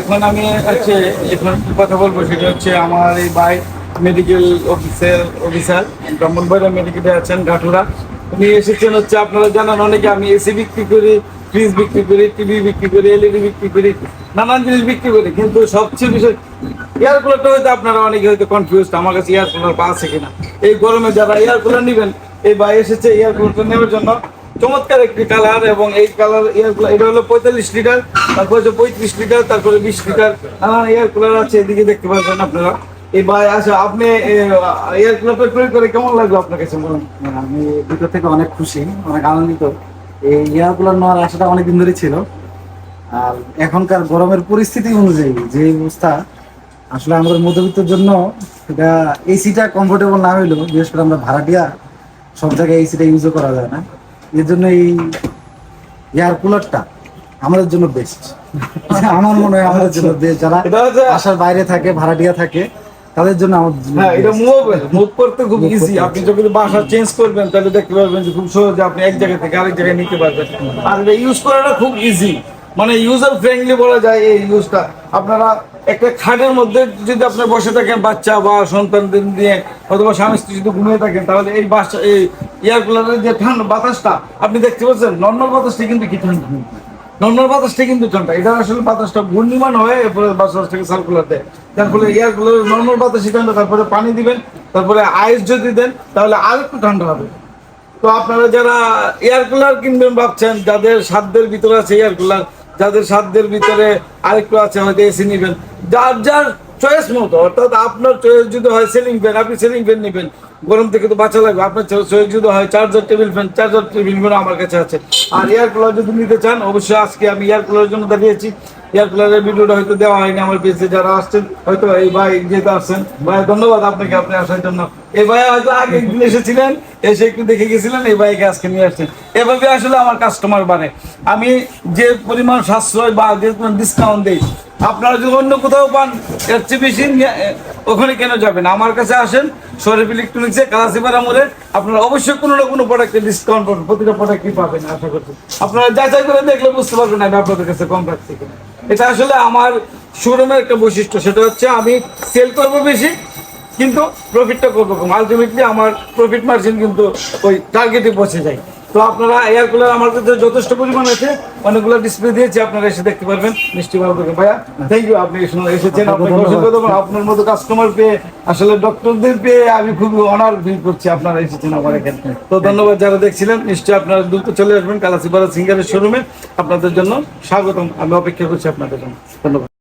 এখন আমি হচ্ছে, এখন কথা বলব সেটা হচ্ছে আমার এই ভাই মেডিকেল অফিসার ব্রাহ্মণবাড়িয়া মেডিকেলে আছেন, ঘাটুরা। উনি এসেছেন হচ্ছে, আপনারা জানান অনেকে, আমি এসি বিক্রি করি ফ্রিজ বিক্রি করি টিভি বিক্রি করি এলইডি বিক্রি করি, নানান জিনিস বিক্রি করি। কিন্তু সবচেয়ে বিষয় এয়ার কুলারটা হয়তো আপনারা অনেকে হয়তো কনফিউজ আমার কাছে এয়ার কুলার আছে কিনা। এই গরমে যারা এয়ার কুলার নেবেন, এই ভাই এসেছে এয়ার কুলারটা নেওয়ার জন্য। চমৎকার একটি কালার এবং এই কালার এয়ার কুলার এটা হলো পঁয়তাল্লিশ লিটার তারপরে হচ্ছে পঁয়ত্রিশ লিটার তারপরে বিশ লিটার নানান এয়ার কুলার আছে, এদিকে দেখতে পাচ্ছেন আপনারা। এই ভাই আচ্ছা আপনি এয়ার কুলারটা প্রয়োগ করে কেমন লাগল আপনার কাছে বলুন আমি ভিতর থেকে অনেক খুশি, অনেক আনন্দিত। এই এয়ারগুলো নেওয়ার আশাটা অনেকদিন ধরে ছিল। আর এখনকার গরমের পরিস্থিতি অনুযায়ী যে অবস্থা আসলে আমাদের মধ্যবিত্তের জন্য এটা এসিটা কমফোর্টেবল না হইলেও বিশেষ করে আমরা ভাড়াটিয়া সব জায়গায় এসিটা ইউজও করা যায় না। এর জন্য এই এয়ার কুলারটা আমাদের জন্য বেস্ট আমার মনে হয় আমাদের জন্য বেস্ট যারা আসার বাইরে থাকে ভাড়াটিয়া থাকে তাদের জন্য আমাদের হ্যাঁ এটা best। মুভ করতে খুব ইজি আপনি যখন বাসা চেঞ্জ করবেন তাহলে দেখতে পারবেন যে খুব সহজে আপনি এক জায়গা থেকে আরেক জায়গায় নিতে পারবেন। আর এটা ইউজ করাটা খুব ইজি মানে ইউজার ফ্রেন্ডলি বলা যায় এই ইউজটা আপনারা একটা খাটের মধ্যে যদি আপনি বসে থাকেন, বাচ্চা বা সন্তানদের নিয়ে অথবা স্বামী স্ত্রী যদি ঘুমিয়ে থাকেন, তাহলে এই বাসা, এই এয়ার কুলারের যে ঠান্ডা বাতাসটা, আপনি দেখতে পাচ্ছেন নর্মাল বাতাসটা কিন্তু কি ঠান্ডা? নর্মাল বাতাসটা কিন্তু ঠান্ডা। এটা আসলে বাতাসটা ঘূর্ণিমান হয়ে এরপরে বাতাসটাকে সার্কুলার দেয় যার ফলে এয়ার কুলার নর্মাল বাতাসই ঠান্ডা, তারপরে পানি দিবেন, তারপরে আইস যদি দেন, তাহলে আর একটু ঠান্ডা হবে। তো আপনারা যারা এয়ার কুলার কিনবেন ভাবছেন, যাদের সাধ্যের ভিতরে আছে এয়ার কুলার যাদের সাধ্যের ভিতরে আরেকটু আছে হয়তো এসি নেবেন। যার যার চয়েস মতো, অর্থাৎ আপনার চয়েস যদি হয় সিলিং ফ্যান আপনি সিলিং ফ্যান নেবেন। গরম থেকে তো বাঁচা লাগবে, আপনার চয়েস যদি হয় charger table fan charger table fan আমার কাছে আছে। আর এয়ার কুলার যদি নিতে চান, অবশ্যই আজকে আমি এয়ার কুলারের জন্য দাঁড়িয়েছি। এয়ার কুলারের ভিডিওটা হয়তো দেওয়া হয়নি আমার পেজে যারা আসছেন, হয়তো এই ভাই যেহেতু আসছেন। ভাই, ধন্যবাদ আপনাকে, আপনি আসার জন্য। এই ভাই হয়তো আগে এসেছিলেন এসে একটু দেখে গেছিলেন, এই ভাইকে আজকে নিয়ে আসছেন। এভাবে আসলে আমার কাস্টমার বাড়ে। আমি যে পরিমাণ সাশ্রয় বা যে ডিসকাউন্ট দিই, আপনারা যদি অন্য কোথাও পান, এর চেয়ে বেশি ওখানে কেন যাবেন? আমার কাছে আসেন, শরীফ ইলেকট্রনিক্সে কালাসিপাড়া মোড়ে আপনারা অবশ্যই কোনো না কোনো প্রোডাক্টে ডিসকাউন্ট পাবেন, প্রতিটা প্রোডাক্টই পাবেন, আশা করছি। আপনারা যাচাই করে দেখলে বুঝতে পারবেন আমি আপনাদের কাছে কম রাখছি এটা আসলে আমার শোরুমের একটা বৈশিষ্ট্য, সেটা হচ্ছে আমি সেল করব বেশি কিন্তু প্রফিটটা করব কম। আলটিমেটলি আমার প্রফিট মার্জিন কিন্তু ওই টার্গেটে পৌঁছে যায়। তো আপনারা এয়ার কুলার আমার কাছে যথেষ্ট পরিমাণ আছে। অনেকগুলো ডিসপ্লে দিয়েছি আপনারা এসে দেখতে পারবেন। মিষ্টি ভালো থাকেন ভাইয়া থ্যাংক ইউ আপনি এসেছেন। আপনাকে অসংখ্য ধন্যবাদ। আপনার মতো কাস্টমার পেয়ে আসলে ডক্টরদের পেয়ে আমি খুবই অনার ফিল করছি। আপনারা এসেছেন আমার এখানে। তো ধন্যবাদ যারা দেখছিলেন। নিশ্চয়ই আপনারা দ্রুত চলে আসবেন কালাসিপাড়া সিঙ্গারের শোরুমে আপনাদের জন্য স্বাগতম। আমি অপেক্ষা করছি আপনাদের জন্য। ধন্যবাদ।